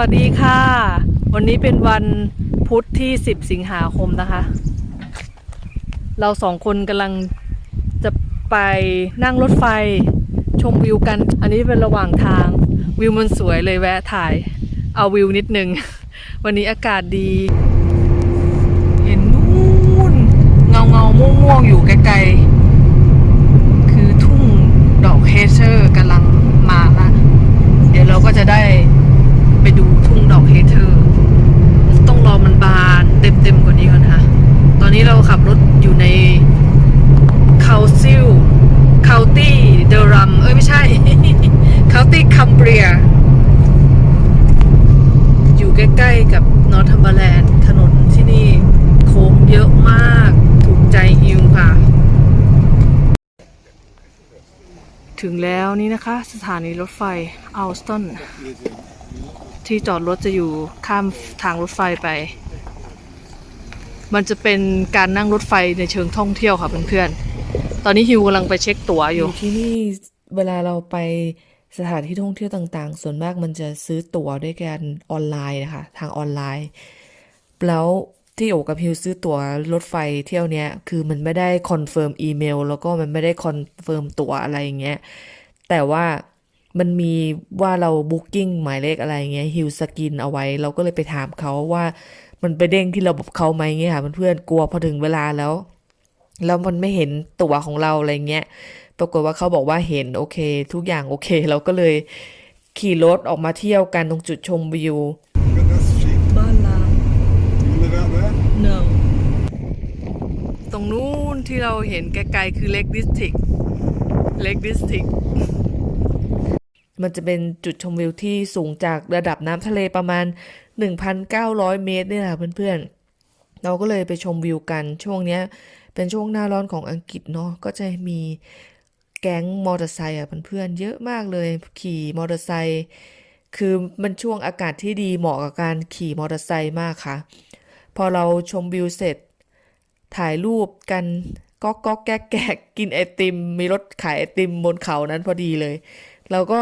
สวัสดีค่ะ วันนี้เป็นวันพุธที่ 10 สิงหาคมนะคะ เราสองคนกำลังจะไปนั่งรถไฟชมวิวกัน อันนี้เป็นระหว่างทางวิวมันสวยเลยแวะถ่ายเอาวิวนิดนึง วันนี้อากาศดี เห็นนู่นเงาเงาม่วงม่วงๆอยู่ไกลๆ คือทุ่งดอกเฮเชอร์กำลังมาละ เดี๋ยวเราก็จะได้ไปดูทุ่งดอกเฮเทอร์ ต้องรอมันบานเต็มๆกว่านี้ก่อนค่ะ ตอนนี้เราขับรถอยู่ ในคาซิลคาตี้เดรัมเอ้ยไม่ใช่คาตี้คัมเบียอยู่ใกล้ๆกับนอร์ทัมเบอร์แลนด์ถนนที่นี่โค้งเยอะมาก ถูกใจฮิวค่ะ ถึงแล้วนี่นะคะ สถานีรถไฟอัลสตันที่จอดรถจะอยู่ข้ามทางรถไฟไป มันจะเป็นการนั่งรถไฟในเชิงท่องเที่ยวค่ะเพื่อนๆ ตอนนี้ฮิวกำลังไปเช็คตั๋วอยู่ ที่นี่เวลาเราไปสถานที่ท่องเที่ยวต่างๆ ส่วนมากมันจะซื้อตั๋วด้วยกันออนไลน์นะคะ ทางออนไลน์ แล้วที่โอกับฮิวซื้อตั๋วรถไฟเที่ยวเนี้ย คือมันไม่ได้คอนเฟิร์มอีเมล แล้วก็มันไม่ได้คอนเฟิร์มตั๋วอะไรอย่างเงี้ย แต่ว่ามันมีว่าเราบุ๊กิ้งหมายเลขอะไรเงี้ยฮิวสกินเอาไว้ เราก็เลยไปถามเขาว่า มันไปเด้งที่ระบบเขาไหมเงี้ยค่ะเพื่อนๆกลัวพอถึงเวลาแล้ว แล้วมันไม่เห็นตั๋วของเราอะไรเงี้ยปรากฏว่าเขาบอกว่าเห็นโอเค ทุกอย่างโอเค เราก็เลยขี่รถออกมาเที่ยวกันตรงจุดชมวิว But that's cheap. บ้านล้าง You live out there? no ตรงนู้นที่เราเห็นไกลๆคือ Lake District Lake District มันจะเป็นจุดชมวิวที่สูงจากระดับน้ำทะเลประมาณ 1,900 เมตรเนี่ยค่ะเพื่อนๆ เราก็เลยไปชมวิวกันช่วงเนี้ยเป็นช่วงหน้าร้อนของอังกฤษเนาะก็จะมีแก๊งมอเตอร์ไซค์อะเพื่อนๆเยอะมากเลยขี่มอเตอร์ไซค์คือมันช่วงอากาศที่ดีเหมาะกับการขี่มอเตอร์ไซค์มากค่ะ พอเราชมวิวเสร็จ ถ่ายรูปกันก๊อกก๊อกแก๊กแก๊กกินไอติม มีรถขายไอติมบนเขานั้นพอดีเลย เราก็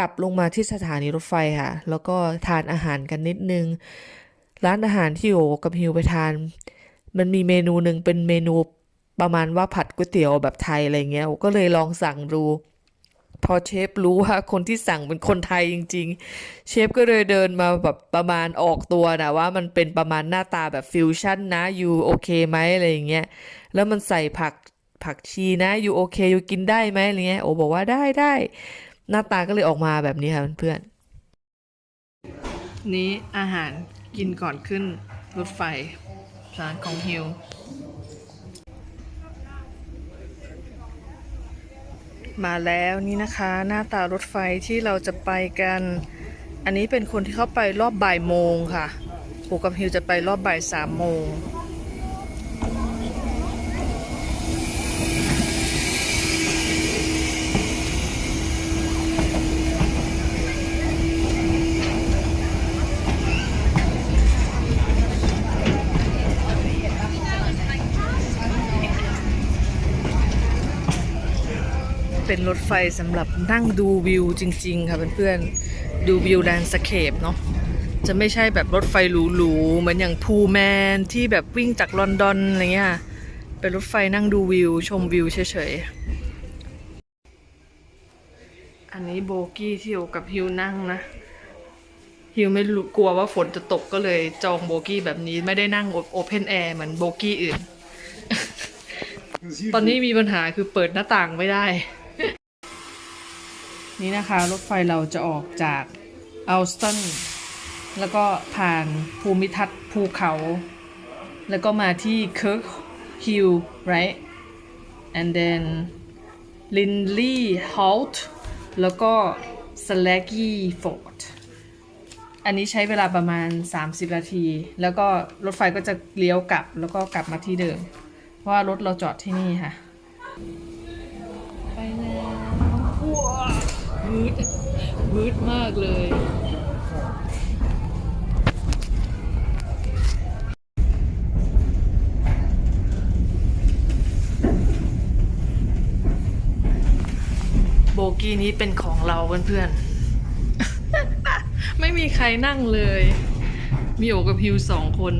กลับลงมาที่สถานีรถไฟค่ะ แล้วก็ทานอาหารกันนิดนึง ร้านอาหารที่โอกับฮิวไปทาน มันมีเมนูหนึ่งเป็นเมนูประมาณว่าผัดก๋วยเตี๋ยวแบบไทยอะไรเงี้ยโอก็เลยลองสั่งดูพอเชฟรู้ว่าคนที่สั่งเป็นคนไทยจริง ๆ เชฟก็เลยเดินมาแบบประมาณออกตัวนะว่ามันเป็นประมาณหน้าตาแบบฟิวชั่นนะยูโอเคไหมอะไรอย่างเงี้ยแล้วมันใส่ผักผักชีนะยูโอเคยูกินได้ไหมอะไรเงี้ยโอบอกว่าได้ได้ หน้าตาก็เลยออกมาแบบนี้ค่ะเพื่อนๆนี้อาหารกินก่อนขึ้นรถไฟร้านของฮิวมาแล้วนี่นะคะหน้าตารถไฟที่เราจะไปกัน อันนี้เป็นคนที่เข้าไปรอบบ่ายโมงค่ะปูกับฮิวจะไปรอบบ่ายสามโมง เป็นรถไฟสำหรับนั่งดูวิวจริง ๆ ค่ะเพื่อนๆ ดูวิวแลนด์สเคปเนาะ จะไม่ใช่แบบรถไฟหรูๆ เหมือนอย่างพูแมนที่แบบวิ่งจากลอนดอนอะไรเงี้ย เป็นรถไฟนั่งดูวิว ชมวิวเฉยๆ อันนี้โบกี้ที่โอกับฮิวนั่งนะฮิวไม่รู้กลัวว่าฝนจะตกก็เลยจองโบกี้แบบนี้ไม่ได้นั่งโอเพนแอร์เหมือนโบกี้อื่น ตอนนี้มีปัญหาคือเปิดหน้าต่างไม่ได้ นี่นะคะ รถไฟเราจะออกจากอัลสตันแล้วก็ผ่านภูมิทัศน์ภูเขา แล้วก็มาที่เคิร์กฮิล right and then Lindley Halt แล้วก็ Slaggy Fort อันนี้ใช้เวลาประมาณ 30 นาที แล้วก็รถไฟก็จะเลี้ยวกลับแล้วก็กลับมาที่เดิม เพราะว่ารถเราจอดที่นี่ค่ะ วืดวืดมากเลย โบกี้นี้เป็นของเราเพื่อนๆ ไม่มีใครนั่งเลย มีโอกับฮิวสองคน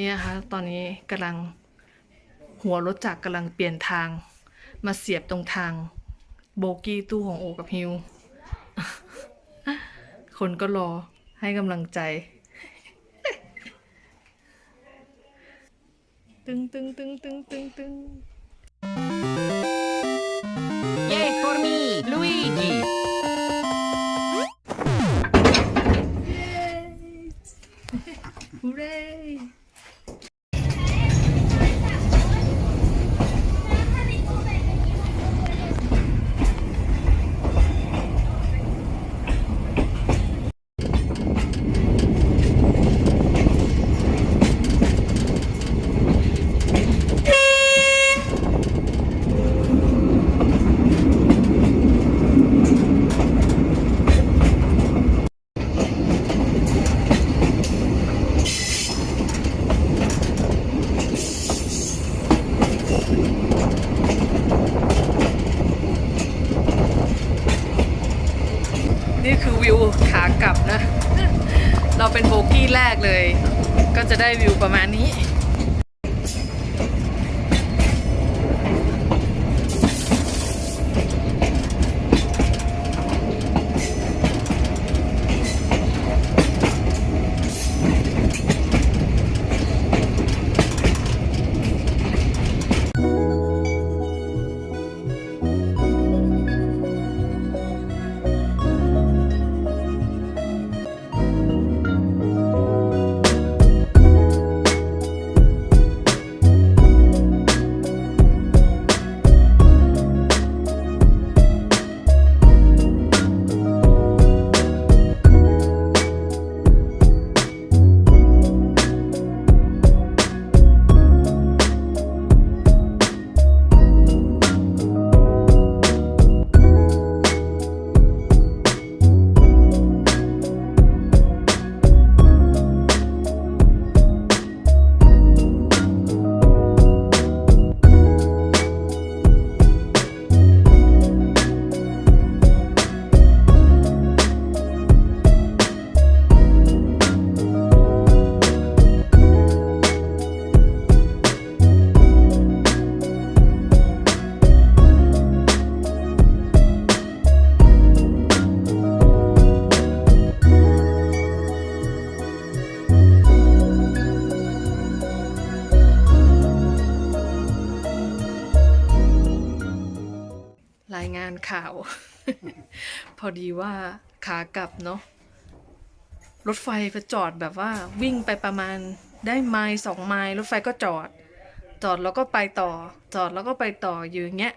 เนี่ยค่ะตอนนี้กำลังหัวรถจักรกำลังเปลี่ยนทาง มาเสียบตรงทาง โบกี้ตู้ของโอกับฮิว คนก็รอให้กำลังใจ ตึงตึงตึงตึงตึงตึง Yay for me, Luigi! ฮูเร่ นี่คือวิวขากลับนะ เราเป็นโบกี้ แรกเลย ก็จะได้วิวประมาณนี้ รายงานข่าว พอดีว่าขากลับเนาะรถไฟไปจอดแบบว่าวิ่งไปประมาณได้ไมล์สองไมล์รถไฟก็จอด จอดแล้วก็ไปต่อ จอดแล้วก็ไปต่ออยู่อย่างเงี้ย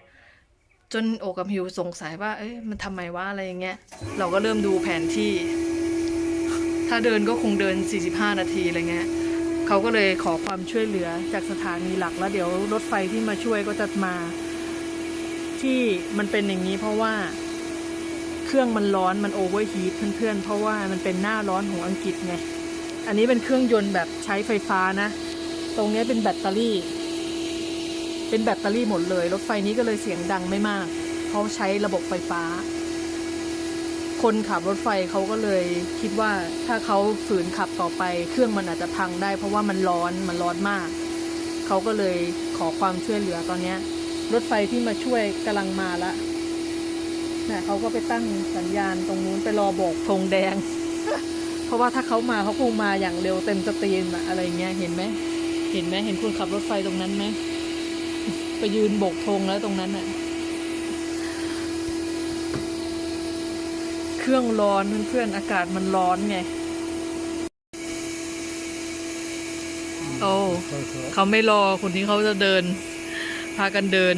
จนโอกับฮิวสงสัยว่า เอ้ยมันทำไมวะอะไรอย่างเงี้ย เราก็เริ่มดูแผนที่ ถ้าเดินก็คงเดิน 45 นาทีอะไรเงี้ยเขาก็เลยขอความช่วยเหลือจากสถานีหลักแล้วเดี๋ยวรถไฟที่มาช่วยก็จะมา ที่มันเป็นอย่างนี้เพราะว่าเครื่องมันร้อนมันโอเวอร์ฮีทเพื่อนๆ เพราะว่ามันเป็นหน้าร้อนของอังกฤษไง อันนี้เป็นเครื่องยนต์แบบใช้ไฟฟ้านะ ตรงนี้เป็นแบตเตอรี่ เป็นแบตเตอรี่หมดเลย รถไฟนี้ก็เลยเสียงดังไม่มาก เพราะใช้ระบบไฟฟ้า คนขับรถไฟเขาก็เลยคิดว่าถ้าเขาฝืนขับต่อไป เครื่องมันอาจจะพังได้ เพราะว่ามันร้อนมันร้อนมาก เขาก็เลยขอความช่วยเหลือตอนนี้ รถไฟที่มาช่วยกำลังมาละนะเขาก็ไปตั้งสัญญาณตรงนู้นไปรอโบกธงแดง เพราะว่าถ้าเขามาเขาคงมาอย่างเร็วเต็มสตรีมอะอะไรเงี้ยเห็นไหมเห็นไหมเห็นคนขับรถไฟตรงนั้นไหมไปยืนโบกธงแล้วตรงนั้นอะเครื่องร้อนเพื่อนๆอากาศมันร้อนไงโอ้เขาไม่รอคนที่เขาจะเดินพากันเดิน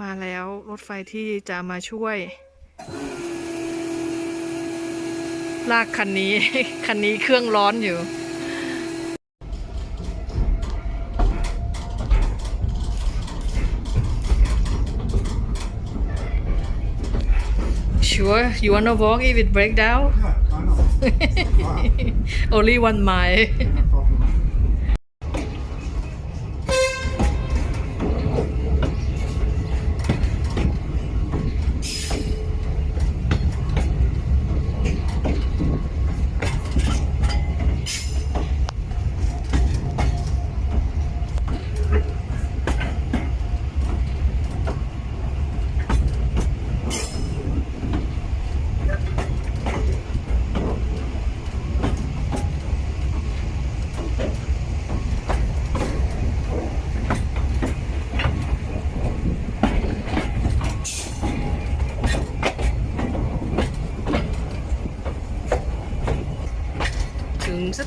มาแล้วรถไฟที่จะมาช่วย ลากคันนี้ คันนี้เครื่องร้อนอยู่ Sure, you wanna walk if it break down? Yeah, I know. Only one mile. no problem.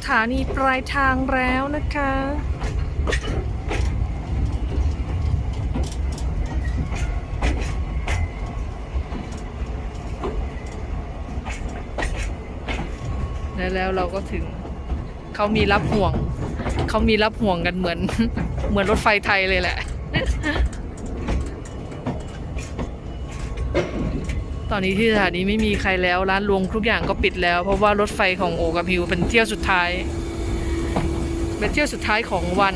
ถานีปลายทางแล้วนะคะ และแล้วเราก็ถึงเขามีรับห่วง เขามีรับห่วงกันเหมือน เหมือนรถไฟไทยเลยแหละ ตอนนี้ที่สถานีไม่มีใครแล้ว ร้านรวงทุกอย่างก็ปิดแล้ว เพราะว่ารถไฟของโอกับฮิวเป็นเที่ยวสุดท้าย เป็นเที่ยวสุดท้ายของวัน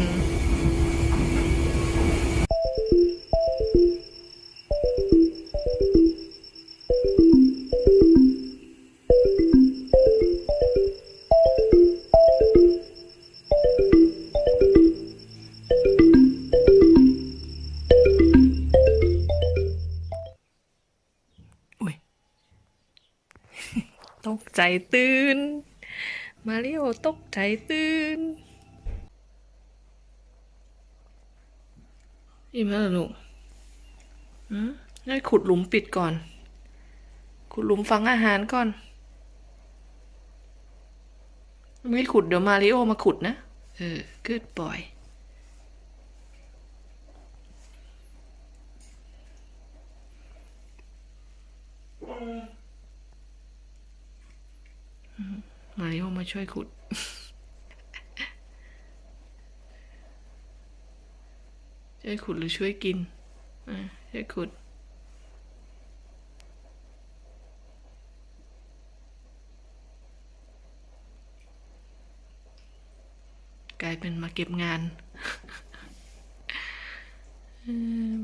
ตกใจตื่น มาริโอตกใจตื่นอิ่มแล้วหรอลูกอืมให้ขุดหลุมปิดก่อน ขุดหลุมฝังอาหารก่อน ไม่ขุดเดี๋ยวมาริโอมาขุดนะ เออ good boy มาริโอมาช่วยขุด ช่วยขุดหรือช่วยกินอะช่วยขุดกลายเป็นมาเก็บงาน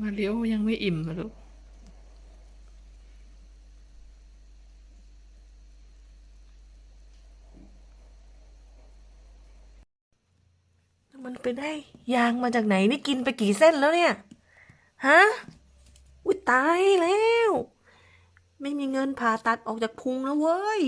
มาริโอยังไม่อิ่มลูก มันไป ได้ยางมาจากไหนนี่กินไปกี่เส้นแล้วเนี่ย ฮะ อุ้ยตายแล้ว ไม่มีเงินผ่าตัดออกจากพุงแล้วเว้ย